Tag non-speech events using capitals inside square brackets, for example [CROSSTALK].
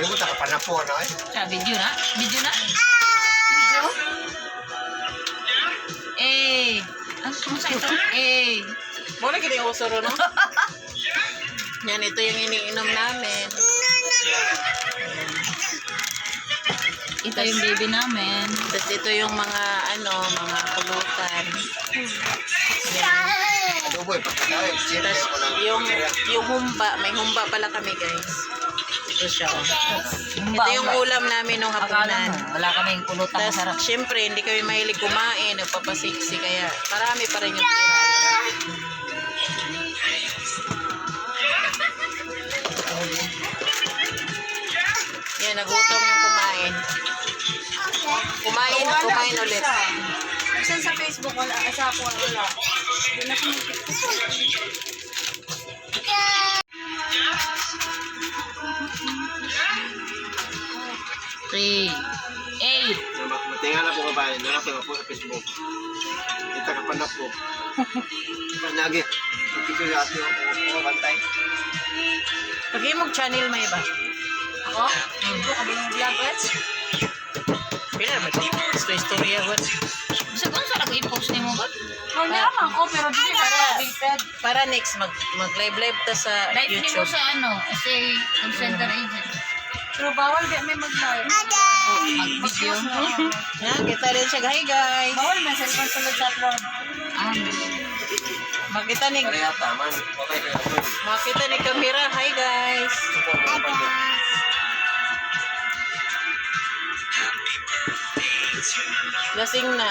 Yung mo takapanapo na eh. Sa video na? Video na? Video? Eh. Ang kumusta ito? Eh. Muna kini uso ro no? [LAUGHS] Yan, ito yung iniinom namin. Ito yung baby namin. Tapos ito yung mga, ano, mga pulutan. Yan. Tapos yung, yung humba, may humba pala kami guys. Ito siya. oh. Ito yung ulam namin nung hapunan. wala kaming kulutang Tapos, masarap. syempre, hindi kami mahilig kumain, nagpapasiksi, kaya marami pa rin yung tira. Yan, nagutom yung kumain. Kumain, kumain ulit. Saan sa Facebook wala? Sa ako wala. Hindi na Three. Eight. Matinga na po ka ba? Nala ko na po sa Facebook. Kita ka panap po. Panagi. Ito yung ating mga bantay. Pag-imog channel may ba? Ako? Ito kami yung vloggers. Pila naman ito. Gusto istorya ba? Sa kung saan nag-i-post ni mo ba? Wala naman ko, pero di para updated. Para next, mag, mag-live-live ta sa Live ni mo YouTube. sa ano, as a call center agent. Pero bawal di may mag-live. Mag-video. [LAUGHS] Yan, kita rin siya. Hi guys! Bawal may cellphone sulod sa upload. Ah, Makita ni, na. makita ni Kamira. Hi guys! Lasing na.